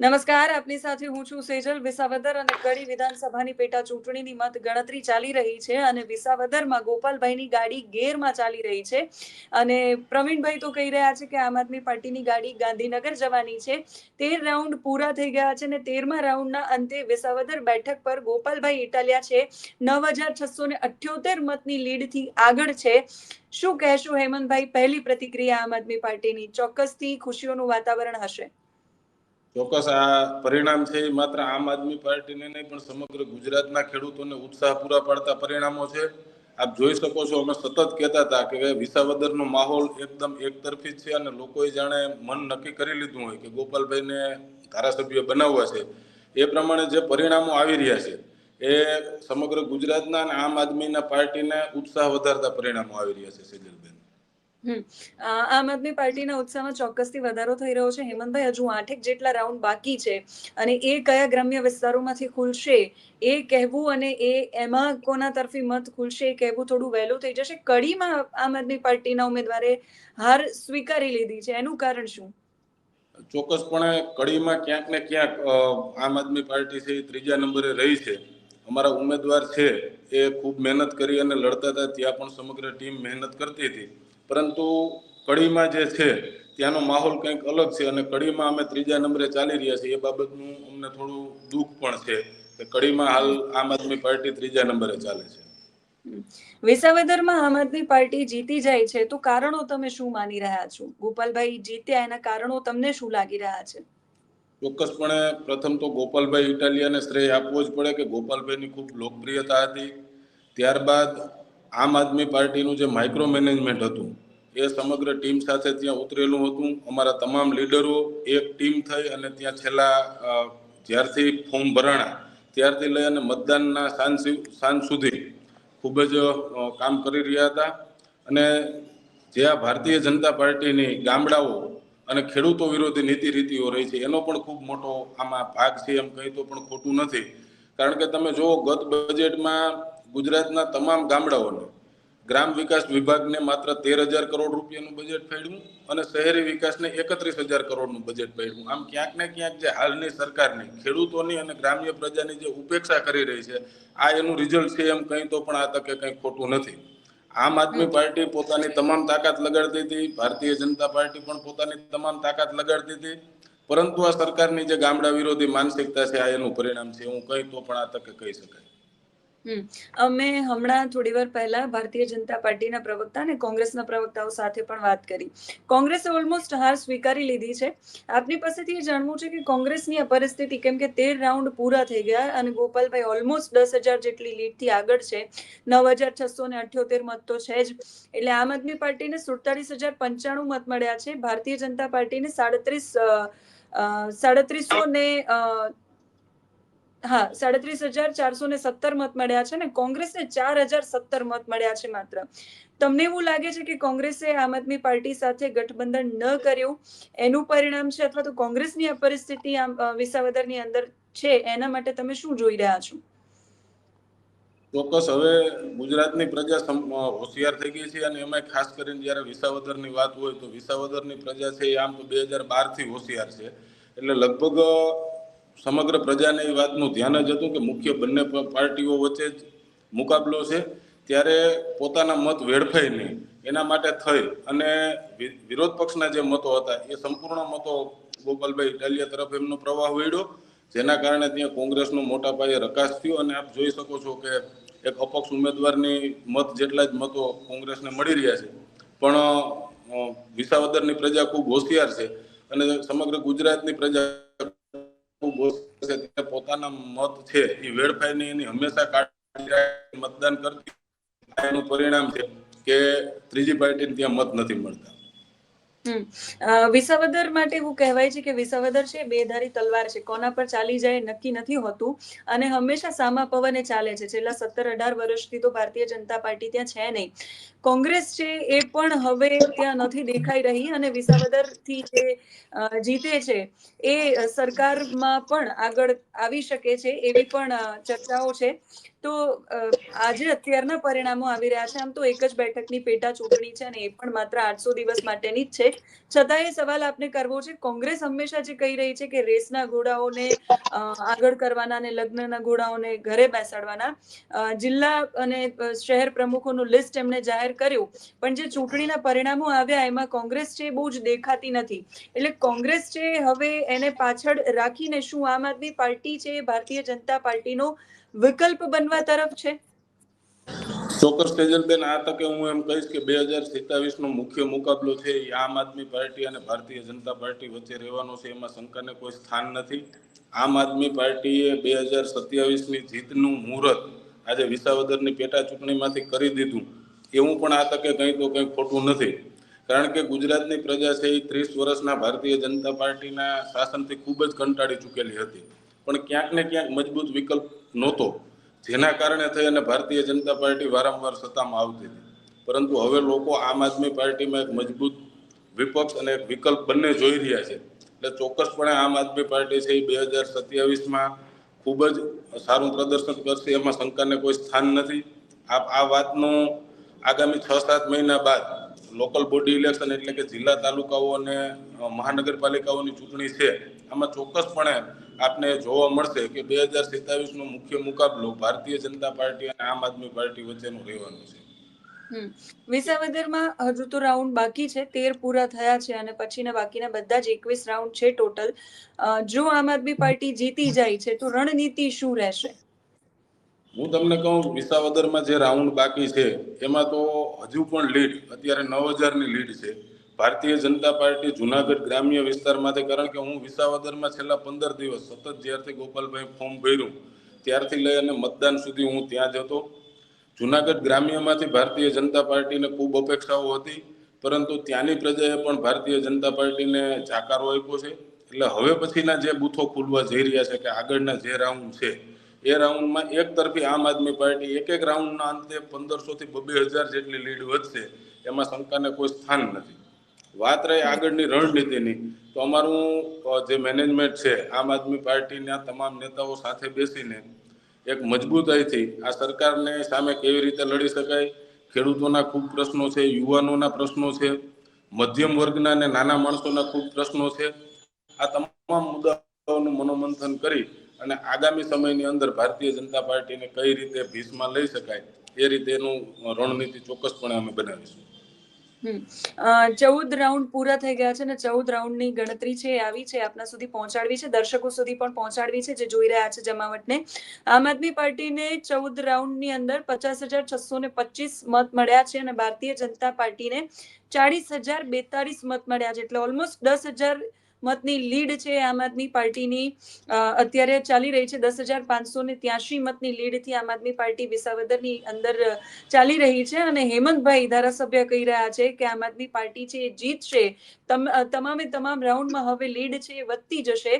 નમસ્કાર, આપની સાથે હું છું સેજલ. વિસાવદર અને કડી વિધાનસભાની પેટા ચૂંટણીની મત ગણતરી ચાલી રહી છે અને વિસાવદરમાં ગોપાલભાઈની ગાડી ગેરમાં ચાલી રહી છે. અને પ્રવીણભાઈ તો કહી રહ્યા છે કે આમ આદમી પાર્ટીની ગાડી ગાંધીનગર જવાની છે. તેર રાઉન્ડ પૂરા થઈ ગયા છે અને તેરમા રાઉન્ડના અંતે વિસાવદર બેઠક પર ગોપાલભાઈ ઇટાલિયા છે. નવ હજાર છસો ને અઠ્યોતેર મતની લીડથી આગળ છે. શું કહેશો હેમંતભાઈ? પહેલી પ્રતિક્રિયા આમ આદમી પાર્ટીની. ચોક્કસથી ખુશીઓનું વાતાવરણ હશે. ચોક્કસ આ પરિણામ છે એ માત્ર આમ આદમી પાર્ટીને નહીં પણ સમગ્ર ગુજરાતના ખેડૂતોને ઉત્સાહ પૂરા પાડતા પરિણામો છે. આપ જોઈ શકો છો અમે સતત કહેતા હતા કે વિસાવદરનો માહોલ એકદમ એકતરફી જ છે અને લોકોએ જાણે મન નક્કી કરી લીધું હોય કે ગોપાલભાઈને ધારાસભ્ય બનાવવા છે. એ પ્રમાણે જે પરિણામો આવી રહ્યા છે એ સમગ્ર ગુજરાતના અને આમ આદમીના પાર્ટીને ઉત્સાહ વધારતા પરિણામો આવી રહ્યા છે અ, આમ આદમી પાર્ટીના ઉત્સાહમાં ચોક્કસથી વધારો થઈ રહ્યો છે. હેમંતભાઈ, હજુ આઠેક જેટલા રાઉન્ડ બાકી છે અને એ કયા ગ્રામ્ય વિસ્તારોમાંથી ખુલશે એ કહેવું અને એ એમાં કોના તરફી મત ખુલશે એ કહેવું થોડું વહેલું થઈ જશે. કડીમાં આમ આદમી પાર્ટીના ઉમેદવારે હાર સ્વીકારી લીધી છે. એનું કારણ શું? ચોક્કસપણે કડીમાં ક્યાંક ને ક્યાંક આમ આદમી પાર્ટી છે ત્રીજા નંબરે રહી છે. અમારા ઉમેદવાર છે એ ખૂબ મહેનત કરી અને લડતા હતા. ત્યાં પણ સમગ્ર ટીમ મહેનત કરતી હતી. પરંતુ કડીમાં જે છે ત્યાંનો માહોલ કંઈક અલગ છે અને કડીમાં અમે ત્રીજા નંબરે ચાલી રહ્યા છીએ. એ બાબતનું અમને થોડું દુઃખ પણ છે કે કડીમાં હાલ આમ આદમી પાર્ટી ત્રીજા નંબરે ચાલે છે. વિસાવદરમાં આમ આદમી પાર્ટી જીતી જાય છે તો કારણો તમે શું માની રહ્યા છો? ગોપાલભાઈ જીત્યા એના કારણો તમને શું લાગી રહ્યા છે? ચોક્કસપણે પ્રથમ તો ગોપાલભાઈ ઇટાલિયાને શ્રેય આપવો જ પડે કે ગોપાલભાઈની ખૂબ લોકપ્રિયતા હતી. ત્યારબાદ આમ આદમી પાર્ટીનું જે માઇક્રો મેનેજમેન્ટ હતું, એ સમગ્ર ટીમ સાથે ત્યાં ઉતરેલું હતું. અમારા તમામ લીડરો એક ટીમ થઈ અને ત્યાં છેલ્લા જ્યારથી ફોર્મ ભરાણા, ત્યારથી લઈ અને મતદાનના સાંજ સાંજ સુધી ખૂબ જ કામ કરી રહ્યા હતા. અને જે આ ભારતીય જનતા પાર્ટીની ગામડાઓ અને ખેડૂતો વિરોધી નીતિ રીતિઓ રહી છે, એનો પણ ખૂબ મોટો આમાં ભાગ છે એમ કહી તો પણ ખોટું નથી. કારણ કે તમે જુઓ, ગત બજેટમાં ગુજરાતના તમામ ગામડાઓને ગ્રામ વિકાસ વિભાગને માત્ર તેર હજાર કરોડ રૂપિયાનું બજેટ ફાળ્યું અને શહેરી વિકાસને એકત્રીસ હજાર કરોડનું બજેટ ફાળ્યું. આમ ક્યાંક ને ક્યાંક જે હાલની સરકારની ખેડૂતોની અને ગ્રામ્ય પ્રજાની જે ઉપેક્ષા કરી રહી છે આ એનું રિઝલ્ટ છે એમ કંઈ તો પણ આ તકે કંઈ ખોટું નથી. આમ આદમી પાર્ટી પોતાની તમામ તાકાત લગાડતી હતી ભારતીય જનતા પાર્ટી પણ પોતાની તમામ તાકાત લગાડતી હતી પરંતુ આ સરકારની જે ગામડા વિરોધી માનસિકતા છે આ એનું પરિણામ છે. હું કંઈ તો પણ આ તકે કહી શકાય. અમે હમણાં થોડી વાર પહેલા ભારતીય જનતા પાર્ટીના પ્રવક્તા અને કોંગ્રેસના પ્રવક્તાઓ સાથે પણ વાત કરી. કોંગ્રેસે ઓલમોસ્ટ હાર સ્વીકારી લીધી છે. આપની પાસેથી એ જાણવું છે કે કોંગ્રેસની આ પરિસ્થિતિ કેમ કે તેર રાઉન્ડ પૂરા થઈ ગયા અને ગોપાલભાઈ ઓલમોસ્ટ દસ હજાર જેટલી લીડથી આગળ છે. નવ હજાર છસો ને અઠ્યોતેર મત તો છે જ. એટલે આમ આદમી પાર્ટીને સુડતાલીસ હજાર પંચાણું મત મળ્યા છે. ભારતીય જનતા પાર્ટીને સાડત્રીસ સાડત્રીસો ને હા, સાડત્રીસ હજાર ચારસો ને સત્તર મત મળ્યા છે ને કોંગ્રેસને ચાર હજાર સત્તર મત મળ્યા છે માત્ર. તમને એવું લાગે છે કે કોંગ્રેસે આમ આદમી પાર્ટી સાથે ગઠબંધન ન કર્યું? એનું પરિણામ છે અથવા તો કોંગ્રેસની આ પરિસ્થિતિ આમ વિસાવદરની અંદર છે, એના માટે તમે શું જોઈ રહ્યા છો? ચોક્કસ. હવે ગુજરાતની પ્રજા હોશિયાર થઈ ગઈ છે અને એમાં ખાસ કરીને જ્યારે વિસાવદરની વાત હોય તો વિસાવદરની પ્રજા છે એ આમ તો બે હજાર બારથી હોશિયાર છે. એટલે લગભગ સમગ્ર પ્રજાને એ વાતનું ધ્યાન જ હતું કે મુખ્ય બંને પાર્ટીઓ વચ્ચે જ મુકાબલો છે. ત્યારે પોતાના મત વેડફાય નહીં. એના માટે થઈ અને વિરોધ પક્ષના જે મતો હતા, એ સંપૂર્ણ મતો ગોપાલભાઈ ઇટાલિયા તરફ એમનો પ્રવાહ વળ્યો, જેના કારણે ત્યાં કોંગ્રેસનો મોટા પાયે રકાસ થયો. અને આપ જોઈ શકો છો કે એક અપક્ષ ઉમેદવારની મત જેટલા જ મતો કોંગ્રેસને મળી રહ્યા છે. પણ વિસાવદરની પ્રજા ખૂબ હોશિયાર છે અને સમગ્ર ગુજરાતની પ્રજા પોતાના મત છે. એ વેડફાઈ નહીં એની હંમેશા કાઢી મતદાન કરતી. એનું પરિણામ છે કે ત્રીજી પાર્ટીને ત્યાં મત નથી મળતા. વિસાવદર માટે એવું કહેવાય છે કે વિસાવદર છે બેધારી તલવાર છે. કોના પર ચાલી જાય નક્કી નથી હોતું અને હંમેશા સામા પવને ચાલે છે. છેલ્લા સત્તર અઢાર વર્ષથી તો ભારતીય જનતા પાર્ટી ત્યાં છે નહીં. કોંગ્રેસ છે એ પણ હવે ત્યાં નથી દેખાઈ રહી અને વિસાવદરથી જે જીતે છે એ સરકારમાં પણ આગળ આવી શકે છે એવી પણ ચર્ચાઓ છે. તો આજે અત્યારના પરિણામો આવી રહ્યા છે. આમ તો એક જ બેઠકની પેટા ચૂંટણી છે અને એ પણ માત્ર આઠસો દિવસ માટેની જ છે. છતાં એ સવાલ આપને કરવો છે, કોંગ્રેસ હંમેશા જે કહી રહી છે કે રેસના ઘોડાઓને આગળ કરવાના અને લગ્નના ઘોડાઓને ઘરે બેસાડવાના જિલ્લા અને શહેર પ્રમુખોનું લિસ્ટ એમણે જાહેર કર્યું. પણ જે ચૂંટણીના પરિણામો આવ્યા એમાં કોંગ્રેસ છે બહુ જ દેખાતી નથી. એટલે કોંગ્રેસ છે હવે એને પાછળ રાખીને શું આમ આદમી પાર્ટી છે ભારતીય જનતા પાર્ટીનો વિકલ્પ બનવા તરફ છે? ચોક્કસ તેજલબેન, આ તકે હું એમ કહીશ કે બે હજાર સિત્તાવીસનો મુખ્ય મુકાબલો છે એ આમ આદમી પાર્ટી અને ભારતીય જનતા પાર્ટી વચ્ચે રહેવાનો છે. એમાં શંકાને કોઈ સ્થાન નથી. આમ આદમી પાર્ટીએ બે હજાર સત્યાવીસની જીતનું મુહૂર્ત આજે વિસાવદરની પેટા ચૂંટણીમાંથી કરી દીધું. એવું પણ આ તકે કંઈ તો કંઈ ખોટું નથી. કારણ કે ગુજરાતની પ્રજા છે એ ત્રીસ વર્ષના ભારતીય જનતા પાર્ટીના શાસનથી ખૂબ જ કંટાળી ચૂકેલી હતી. પણ ક્યાંક ને ક્યાંક મજબૂત વિકલ્પ નહોતો. જેના કારણે થઈ અને ભારતીય જનતા પાર્ટી વારંવાર સત્તામાં આવતી હતી. પરંતુ હવે લોકો આમ આદમી પાર્ટીમાં એક મજબૂત વિપક્ષ અને વિકલ્પ બંને જોઈ રહ્યા છે. એટલે ચોક્કસપણે આમ આદમી પાર્ટી છે એ બે હજાર સત્યાવીસમાં ખૂબ જ સારું પ્રદર્શન કરશે. એમાં શંકાને કોઈ સ્થાન નથી. આ આ વાતનું આગામી છ સાત મહિના બાદ લોકલ બોડી ઇલેક્શન એટલે કે જિલ્લા તાલુકાઓ અને મહાનગરપાલિકાઓની ચૂંટણી છે. આમાં ચોક્કસપણે આપને જોવા મળશે કે બે હજાર સિત્તાવીસનો મુખ્ય મુકાબલો ભારતીય જનતા પાર્ટી અને આમ આદમી પાર્ટી વચ્ચેનો રહેવાનો છે. વિસાવદરમાં હજુ તો રાઉન્ડ બાકી છે તેર પૂરા થયા છે અને પછીના બાકીના બધા જ એકવીસ રાઉન્ડ છે ટોટલ. જો આમ આદમી પાર્ટી જીતી જાય છે તો રણનીતિ શું રહેશે? હું તમને કહું વિસાવદરમાં જે રાઉન્ડ બાકી છે એમાં તો હજુ પણ લીડ અત્યારે નવ હજારની લીડ છે. ભારતીય જનતા પાર્ટી જુનાગઢ ગ્રામ્ય વિસ્તારમાંથી કારણ કે હું વિસાવદરમાં છેલ્લા પંદર દિવસ સતત જ્યારથી ગોપાલભાઈ ફોર્મ ભર્યું ત્યારથી લઈ અને મતદાન સુધી હું ત્યાં જ હતો. જુનાગઢ ગ્રામ્યમાંથી ભારતીય જનતા પાર્ટીને ખૂબ અપેક્ષાઓ હતી, પરંતુ ત્યાંની પ્રજાએ પણ ભારતીય જનતા પાર્ટીને જાકારો આપ્યો છે. એટલે હવે પછીના જે બૂથો ખુલવા જઈ રહ્યા છે કે આગળના જે રાઉન્ડ છે, એ રાઉન્ડમાં એક તરફી આમ આદમી પાર્ટી એક એક રાઉન્ડના અંતે પંદરસો થી બબે હજાર જેટલી લીડ વધશે, એમાં શંકાને કોઈ સ્થાન નથી. વાત રહી આગળની રણનીતિની, તો અમારું જે મેનેજમેન્ટ છે, આમ આદમી પાર્ટીના તમામ નેતાઓ સાથે બેસીને એક મજબૂતાઈથી આ સરકારને સામે કેવી રીતે લડી શકાય, ખેડૂતોના ખૂબ પ્રશ્નો છે, યુવાનોના પ્રશ્નો છે, મધ્યમ વર્ગના અને નાના માણસોના ખૂબ પ્રશ્નો છે, આ તમામ મુદ્દાઓનું મનોમંથન કરી અને આગામી સમયની અંદર ભારતીય જનતા પાર્ટીને કઈ રીતે ભીસમાં લઈ શકાય, એ રીતેનું રણનીતિ ચોક્કસપણે અમે બનાવીશું. ચૌદ રાઉન્ડ પૂરા થઈ ગયા છે અને ચૌદ રાઉન્ડની ગણતરી છે આવી છે, આપના સુધી પહોંચાડવી છે, દર્શકો સુધી પણ પહોંચાડવી છે જે જોઈ રહ્યા છે જમાવટને. આમ આદમી પાર્ટીને ચૌદ રાઉન્ડની અંદર પચાસ હજાર છસો ને પચીસ મત મળ્યા છે અને ભારતીય જનતા પાર્ટીને ચાળીસ હજાર બેતાળીસ મત મળ્યા છે. એટલે ઓલમોસ્ટ દસ હજાર મતની લીડ છે, આમ આદમી પાર્ટીની અત્યારે ચાલી રહી છે દસ હજાર પાંચસો ને ત્યાસી મતની લીડથી આમ આદમી પાર્ટી વિસાવદરની અંદર ચાલી રહી છે અને હેમંતભાઈ ધારાસભ્ય કહી રહ્યા છે કે આમ આદમી પાર્ટી છે એ જીતશે તમ- તમામે તમામ રાઉન્ડમાં હવે લીડ છે એ વધતી જશે.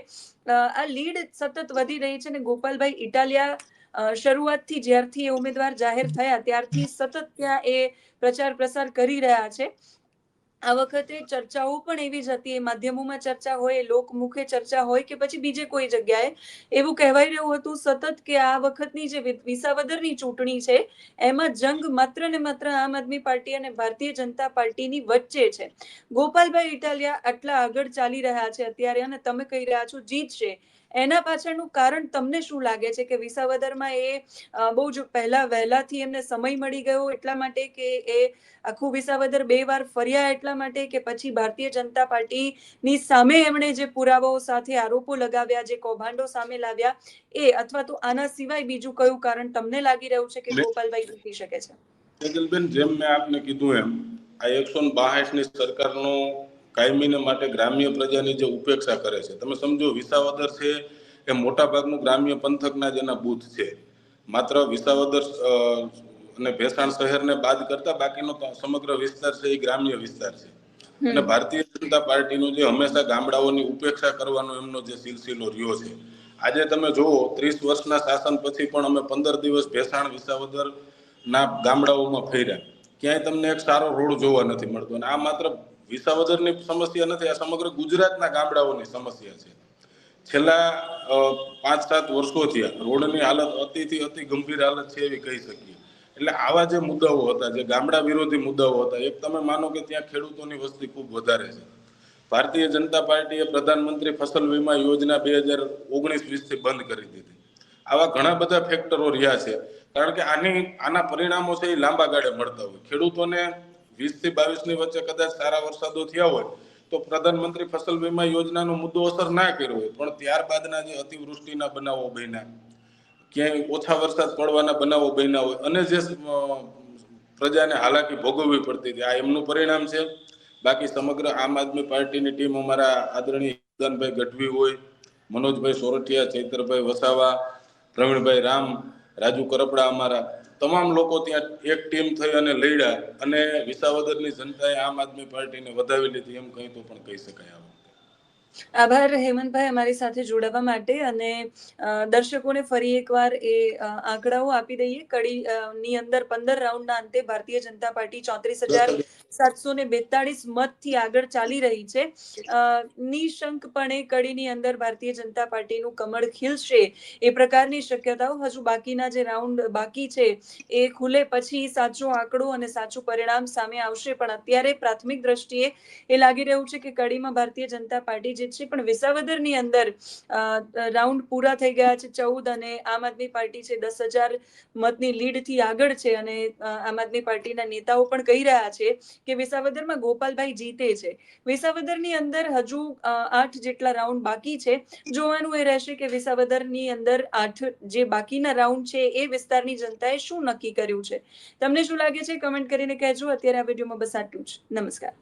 આ લીડ સતત વધી રહી છે અને ગોપાલભાઈ ઇટાલિયા શરૂઆતથી જ્યારથી એ ઉમેદવાર જાહેર થયા ત્યારથી સતત ત્યાં એ પ્રચાર પ્રસાર કરી રહ્યા છે. આ વખતે ચર્ચાઓ પણ એવી જ હતી. માધ્યમોમાં ચર્ચા હોય લોકમુખે ચર્ચા હોય કે પછી બીજે કોઈ જગ્યાએ. એવું કહેવાય રહ્યું હતું સતત કે આ વખતની જે વિસાવદરની ચૂંટણી છે, એમાં જંગ માત્ર ને માત્ર આમ આદમી પાર્ટી અને ભારતીય જનતા પાર્ટીની વચ્ચે છે. ગોપાલભાઈ ઇટાલિયા આટલા આગળ ચાલી રહ્યા છે અત્યારે અને તમે કહી રહ્યા છો જીતશે. એના પાછળનું કારણ તમને શું લાગે છે કે વિસાવદરમાં એ બહુ જ પહેલા વહેલાથી એમને સમય મળી ગયો એટલા માટે કે એ આખું વિસાવદર બે વાર ફર્યા એટલા માટે કે પછી ભારતીય જનતા પાર્ટીની સામે એમણે જે પુરાવાઓ સાથે આરોપો લગાવ્યા જે કૌભાંડો સામે લાવ્યા એ અથવા તો આના સિવાય બીજું કયું કારણ તમને લાગી રહ્યું છે કે ગોપાલભાઈ જીતી શકે છે? જેમ મેં આપને કીધું એમ આ એકસો બાસઠની સરકારનો કાયમીને માટે ગ્રામ્ય પ્રજાની જે ઉપેક્ષા કરે છે. તમે સમજો વિસાવદર છે એ મોટાભાગનું ગ્રામ્ય પંથકના જ એના બૂથ છે. માત્ર વિસાવદર અને ભેસાણ શહેરને બાદ કરતા બાકીનો સમગ્ર વિસ્તાર છે એ ગ્રામ્ય વિસ્તાર છે. અને ભારતીય જનતા પાર્ટીનું જે હંમેશા ગામડાઓની ઉપેક્ષા કરવાનો એમનો જે સિલસિલો રહ્યો છે. આજે તમે જુઓ ત્રીસ વર્ષના શાસન પછી પણ અમે પંદર દિવસ ભેસાણ વિસાવદર ના ગામડાઓમાં ફેર્યા. ક્યાંય તમને એક સારો રોડ જોવા નથી મળતો. અને આ માત્ર વિસાવદરની સમસ્યા નથી. આ સમગ્ર ગુજરાતના ગામડાઓની સમસ્યા છે. છેલ્લા પાંચ સાત વર્ષોથી આ રોડની હાલત અતિથી અતિ ગંભીર હાલત છે એવી કહી શકીએ. એટલે આવા જે મુદ્દાઓ હતા, જે ગામડા વિરોધી મુદ્દાઓ હતા, એક તમે માનો કે ત્યાં ખેડૂતોની વસ્તી ખૂબ વધારે છે. ભારતીય જનતા પાર્ટીએ પ્રધાનમંત્રી ફસલ વીમા યોજના બે હજાર ઓગણીસ વીસથી બંધ કરી દીધી. આવા ઘણા બધા ફેક્ટરો રહ્યા છે. કારણ કે આની, આના પરિણામો છે એ લાંબા ગાળે મળતા હોય. ખેડૂતોને વીસથી બાવીસની વચ્ચે કદાચ સારા વરસાદો થયા હોય તો પ્રધાનમંત્રી ફસલ વીમા યોજનાનો મુદ્દો અસર ના કર્યો હોય, પણ ત્યારબાદના જે અતિવૃષ્ટિના બનાવો બન્યા, ક્યાંય ઓછા વરસાદ પડવાના બનાવો બન્યા હોય અને જે પ્રજાને હાલાકી ભોગવવી પડતી હતી, આ એમનું પરિણામ છે. બાકી સમગ્ર આમ આદમી પાર્ટીની ટીમ અમારા આદરણીય ઈશાનભાઈ ગઢવી હોય, મનોજભાઈ સોરઠિયા, ચૈતરભાઈ વસાવા, પ્રવીણભાઈ રામ, રાજુ કરપડા અમારા તમામ લોકો ત્યાં એક ટીમ થઈ અને લડ્યા અને વિસાવદરની જનતાએ આમ આદમી પાર્ટીને વધાવી લીધી, એમ કહી તો પણ કહી શકાય આ આભાર, હેમંતભાઈ, અમારી સાથે જોડાવા માટે અને દર્શકોને ફરી એકવાર એ આંકડાઓ આપી દઈએ. કડી ની અંદર પંદર રાઉન્ડના અંતે ભારતીય જનતા પાર્ટી ચોત્રીસ હજાર સાતસો ને બેતાળીસ મતથી આગળ ચાલી રહી છે. નિશંકપણે કડીની અંદર ભારતીય જનતા પાર્ટીનું કમળ ખીલશે એ પ્રકારની શક્યતાઓ હજુ બાકીના જે રાઉન્ડ બાકી છે એ ખુલે પછી સાચો આંકડો અને સાચું પરિણામ સામે આવશે. પણ અત્યારે પ્રાથમિક દ્રષ્ટિએ એ લાગી રહ્યું છે કે કડીમાં ભારતીય જનતા પાર્ટી જે છે પણ વિસાવદરની અંદર રાઉન્ડ પૂરા થઈ ગયા છે. ચૌદ અને આમ આદમી પાર્ટી છે દસ હજાર મતની લીડથી આગળ છે અને આમ આદમી પાર્ટીના નેતાઓ પણ કહી રહ્યા છે કે વિસાવદરમાં ગોપાલભાઈ જીતે છે. વિસાવદરની અંદર હજુ આઠ જેટલા રાઉન્ડ બાકી છે. જોવાનું એ રહેશે કે વિસાવદરની અંદર આઠ જે બાકીના રાઉન્ડ છે એ વિસ્તારની જનતાએ શું નક્કી કર્યું છે. તમને શું લાગે છે? કમેન્ટ કરીને કહેજો. અત્યારે આ વિડીયોમાં બસ આટલું જ. નમસ્કાર.